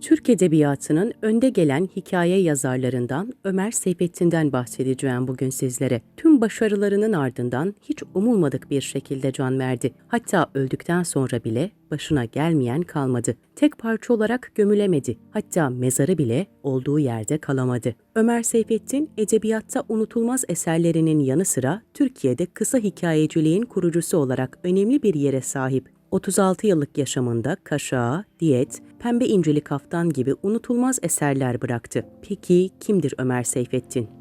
Türk Edebiyatı'nın önde gelen hikaye yazarlarından Ömer Seyfettin'den bahsedeceğim bugün sizlere. Tüm başarılarının ardından hiç umulmadık bir şekilde can verdi. Hatta öldükten sonra bile başına gelmeyen kalmadı. Tek parça olarak gömülemedi. Hatta mezarı bile olduğu yerde kalamadı. Ömer Seyfettin, edebiyatta unutulmaz eserlerinin yanı sıra Türkiye'de kısa hikayeciliğin kurucusu olarak önemli bir yere sahip. 36 yıllık yaşamında Kaşağı, Diyet, Pembe İncili Kaftan gibi unutulmaz eserler bıraktı. Peki kimdir Ömer Seyfettin?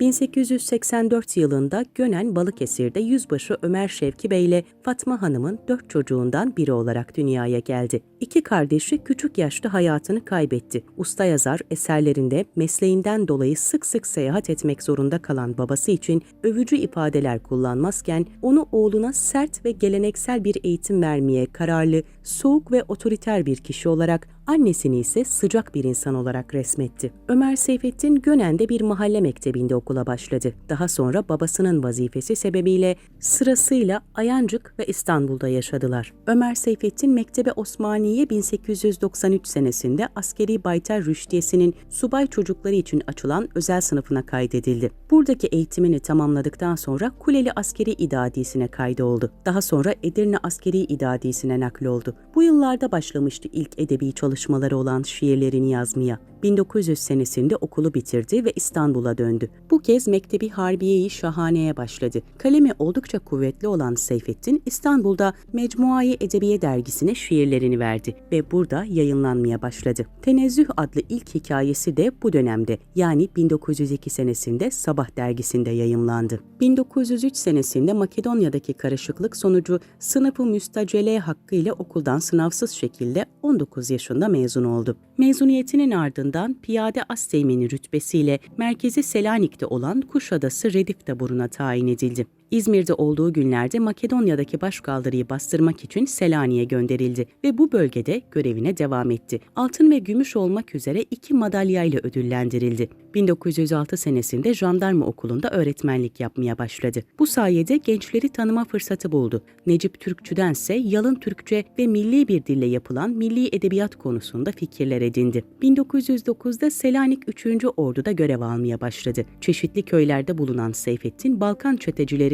1884 yılında Gönen Balıkesir'de yüzbaşı Ömer Şevki Bey ile Fatma Hanım'ın dört çocuğundan biri olarak dünyaya geldi. İki kardeşi küçük yaşta hayatını kaybetti. Usta yazar eserlerinde mesleğinden dolayı sık sık seyahat etmek zorunda kalan babası için övücü ifadeler kullanmazken onu oğluna sert ve geleneksel bir eğitim vermeye kararlı, soğuk ve otoriter bir kişi olarak annesini ise sıcak bir insan olarak resmetti. Ömer Seyfettin Gönen'de bir mahalle mektebinde okula başladı. Daha sonra babasının vazifesi sebebiyle sırasıyla Ayancık ve İstanbul'da yaşadılar. Ömer Seyfettin Mektebi Osmaniye 1893 senesinde askeri baytar rüştiyesinin subay çocukları için açılan özel sınıfına kaydedildi. Buradaki eğitimini tamamladıktan sonra Kuleli Askeri İdadisi'ne kaydoldu. Daha sonra Edirne Askeri İdadisi'ne nakloldu. Bu yıllarda başlamıştı ilk edebi çalışmaları olan şiirlerini yazmaya. 1900 senesinde okulu bitirdi ve İstanbul'a döndü. Bu kez Mektebi Harbiye-i Şahane'ye başladı. Kalemi oldukça kuvvetli olan Seyfettin, İstanbul'da Mecmuayı Edebiye dergisine şiirlerini verdi ve burada yayınlanmaya başladı. Tenezzüh adlı ilk hikayesi de bu dönemde yani 1902 senesinde Sabah dergisinde yayımlandı. 1903 senesinde Makedonya'daki karışıklık sonucu sınıfı müstacele hakkı ile okuldan sınavsız şekilde 19 yaşında mezun oldu. Mezuniyetinin ardından piyade asteğmeni rütbesiyle merkezi Selanik'te olan Kuşadası Redif taburuna tayin edildi. İzmir'de olduğu günlerde Makedonya'daki başkaldırıyı bastırmak için Selanik'e gönderildi ve bu bölgede görevine devam etti. Altın ve gümüş olmak üzere iki madalyayla ödüllendirildi. 1906 senesinde jandarma okulunda öğretmenlik yapmaya başladı. Bu sayede gençleri tanıma fırsatı buldu. Necip Türkçü'dense yalın Türkçe ve milli bir dille yapılan milli edebiyat konusunda fikirler edindi. 1909'da Selanik 3. Ordu'da görev almaya başladı. Çeşitli köylerde bulunan Seyfettin, Balkan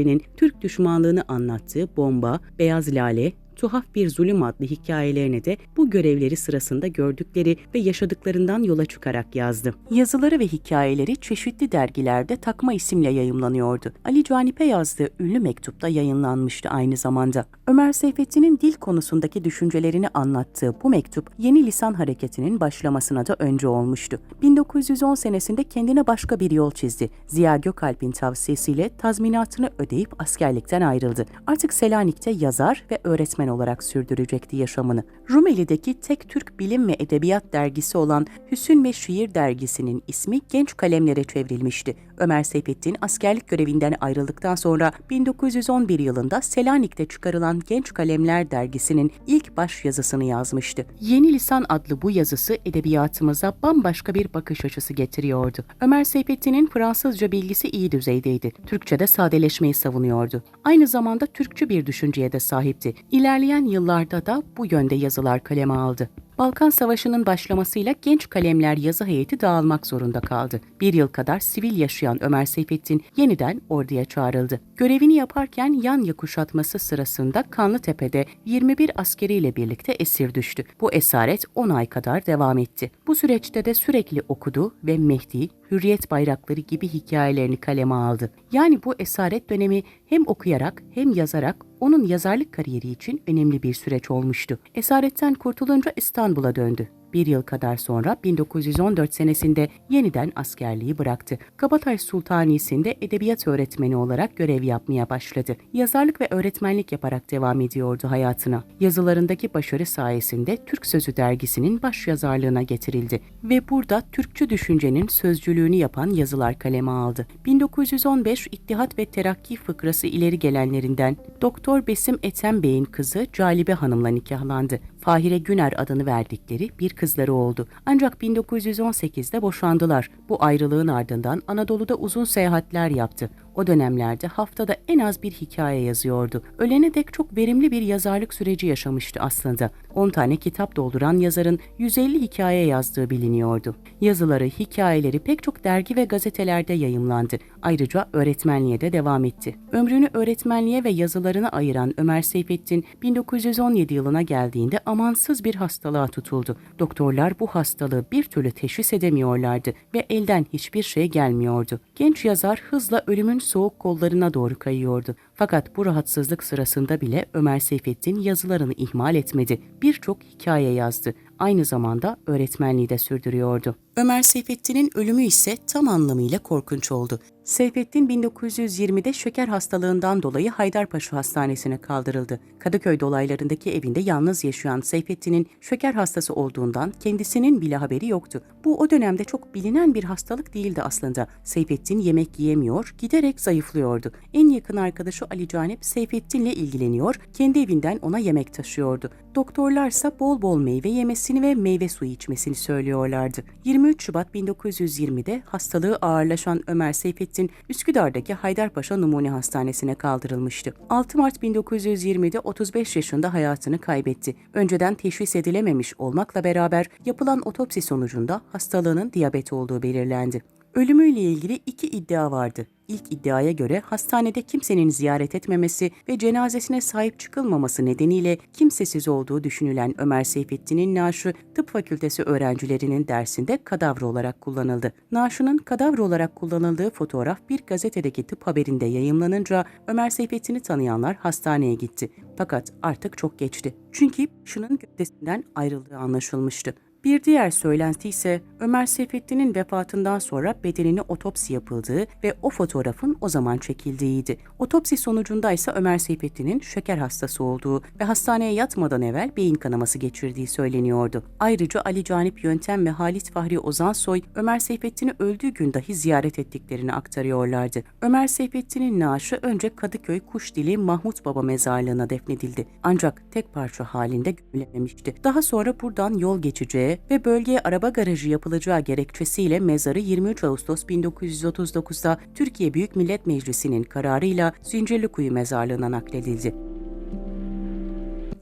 çetecilerinin Türk düşmanlığını anlattığı Bomba, Beyaz Lale, Tuhaf Bir Zulüm adlı hikayelerine de bu görevleri sırasında gördükleri ve yaşadıklarından yola çıkarak yazdı. Yazıları ve hikayeleri çeşitli dergilerde takma isimle yayımlanıyordu. Ali Canip'e yazdığı ünlü mektupta yayınlanmıştı aynı zamanda. Ömer Seyfettin'in dil konusundaki düşüncelerini anlattığı bu mektup yeni lisan hareketinin başlamasına da önce olmuştu. 1910 senesinde kendine başka bir yol çizdi. Ziya Gökalp'in tavsiyesiyle tazminatını ödeyip askerlikten ayrıldı. Artık Selanik'te yazar ve öğretmen olarak sürdürecekti yaşamını. Rumeli'deki tek Türk bilim ve edebiyat dergisi olan Hüsün ve Şiir dergisinin ismi genç kalemlere çevrilmişti. Ömer Seyfettin askerlik görevinden ayrıldıktan sonra 1911 yılında Selanik'te çıkarılan Genç Kalemler dergisinin ilk baş yazısını yazmıştı. Yeni Lisan adlı bu yazısı edebiyatımıza bambaşka bir bakış açısı getiriyordu. Ömer Seyfettin'in Fransızca bilgisi iyi düzeydeydi. Türkçe'de sadeleşmeyi savunuyordu. Aynı zamanda Türkçü bir düşünceye de sahipti. İlerleyen yıllarda da bu yönde yazılar kaleme aldı. Balkan Savaşı'nın başlamasıyla genç kalemler yazı heyeti dağılmak zorunda kaldı. Bir yıl kadar sivil yaşayan Ömer Seyfettin yeniden orduya çağrıldı. Görevini yaparken Yanya kuşatması sırasında Kanlıtepe'de 21 askeriyle birlikte esir düştü. Bu esaret 10 ay kadar devam etti. Bu süreçte de sürekli okudu ve Mehdi, Hürriyet bayrakları gibi hikayelerini kaleme aldı. Yani bu esaret dönemi hem okuyarak hem yazarak onun yazarlık kariyeri için önemli bir süreç olmuştu. Esaretten kurtulunca İstanbul'a döndü. Bir yıl kadar sonra 1914 senesinde yeniden askerliği bıraktı. Kabataş Sultanisi'nde edebiyat öğretmeni olarak görev yapmaya başladı. Yazarlık ve öğretmenlik yaparak devam ediyordu hayatına. Yazılarındaki başarı sayesinde Türk Sözü dergisinin baş yazarlığına getirildi ve burada Türkçü düşüncenin sözcülüğünü yapan yazılar kaleme aldı. 1915 İttihat ve Terakki fıkrası ileri gelenlerinden Doktor Besim Ethem Bey'in kızı Calibe Hanım'la nikahlandı. Fahire Güner adını verdikleri bir kızları oldu. Ancak 1918'de boşandılar. Bu ayrılığın ardından Anadolu'da uzun seyahatler yaptı. O dönemlerde haftada en az bir hikaye yazıyordu. Ölene dek çok verimli bir yazarlık süreci yaşamıştı aslında. 10 tane kitap dolduran yazarın 150 hikaye yazdığı biliniyordu. Yazıları, hikayeleri pek çok dergi ve gazetelerde yayımlandı. Ayrıca öğretmenliğe de devam etti. Ömrünü öğretmenliğe ve yazılarına ayıran Ömer Seyfettin 1917 yılına geldiğinde amansız bir hastalığa tutuldu. Doktorlar bu hastalığı bir türlü teşhis edemiyorlardı ve elden hiçbir şey gelmiyordu. Genç yazar hızla ölümün soğuk kollarına doğru kayıyordu. Fakat bu rahatsızlık sırasında bile Ömer Seyfettin yazılarını ihmal etmedi. Birçok hikaye yazdı. Aynı zamanda öğretmenliği de sürdürüyordu. Ömer Seyfettin'in ölümü ise tam anlamıyla korkunç oldu. Seyfettin 1920'de şeker hastalığından dolayı Haydarpaşa Hastanesi'ne kaldırıldı. Kadıköy dolaylarındaki evinde yalnız yaşayan Seyfettin'in şeker hastası olduğundan kendisinin bile haberi yoktu. Bu o dönemde çok bilinen bir hastalık değildi aslında. Seyfettin yemek yiyemiyor, giderek zayıflıyordu. En yakın arkadaşı Ali Canip Seyfettin'le ilgileniyor, kendi evinden ona yemek taşıyordu. Doktorlarsa bol bol meyve yemesini ve meyve suyu içmesini söylüyorlardı. 23 Şubat 1920'de hastalığı ağırlaşan Ömer Seyfettin Üsküdar'daki Haydarpaşa Numune Hastanesi'ne kaldırılmıştı. 6 Mart 1920'de 35 yaşında hayatını kaybetti. Önceden teşhis edilememiş olmakla beraber yapılan otopsi sonucunda hastalığının diyabet olduğu belirlendi. Ölümüyle ilgili iki iddia vardı. İlk iddiaya göre hastanede kimsenin ziyaret etmemesi ve cenazesine sahip çıkılmaması nedeniyle kimsesiz olduğu düşünülen Ömer Seyfettin'in naaşı tıp fakültesi öğrencilerinin dersinde kadavra olarak kullanıldı. Naaşının kadavra olarak kullanıldığı fotoğraf bir gazetedeki tıp haberinde yayımlanınca Ömer Seyfettin'i tanıyanlar hastaneye gitti. Fakat artık çok geçti. Çünkü şunun gövdesinden ayrıldığı anlaşılmıştı. Bir diğer söylenti ise Ömer Seyfettin'in vefatından sonra bedenine otopsi yapıldığı ve o fotoğrafın o zaman çekildiğiydi. Otopsi sonucunda ise Ömer Seyfettin'in şeker hastası olduğu ve hastaneye yatmadan evvel beyin kanaması geçirdiği söyleniyordu. Ayrıca Ali Canip Yöntem ve Halit Fahri Ozansoy Ömer Seyfettin'i öldüğü gün dahi ziyaret ettiklerini aktarıyorlardı. Ömer Seyfettin'in naaşı önce Kadıköy Kuşdili Mahmut Baba mezarlığına defnedildi. Ancak tek parça halinde gömülememişti. Daha sonra buradan yol geçeceği ve bölgeye araba garajı yapılacağı gerekçesiyle mezarı 23 Ağustos 1939'da Türkiye Büyük Millet Meclisi'nin kararıyla Zincirlikuyu mezarlığına nakledildi.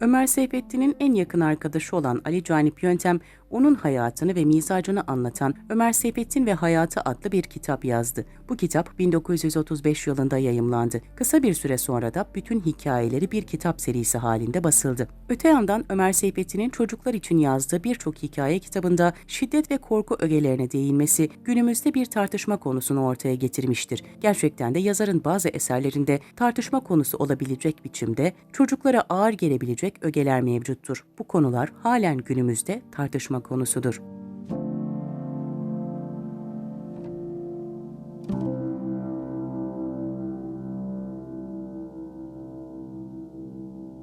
Ömer Seyfettin'in en yakın arkadaşı olan Ali Canip Yöntem, onun hayatını ve mizacını anlatan Ömer Seyfettin ve Hayatı adlı bir kitap yazdı. Bu kitap 1935 yılında yayımlandı. Kısa bir süre sonra da bütün hikayeleri bir kitap serisi halinde basıldı. Öte yandan Ömer Seyfettin'in çocuklar için yazdığı birçok hikaye kitabında şiddet ve korku ögelerine değinmesi günümüzde bir tartışma konusunu ortaya getirmiştir. Gerçekten de yazarın bazı eserlerinde tartışma konusu olabilecek biçimde çocuklara ağır gelebilecek ögeler mevcuttur. Bu konular halen günümüzde tartışma konusudur.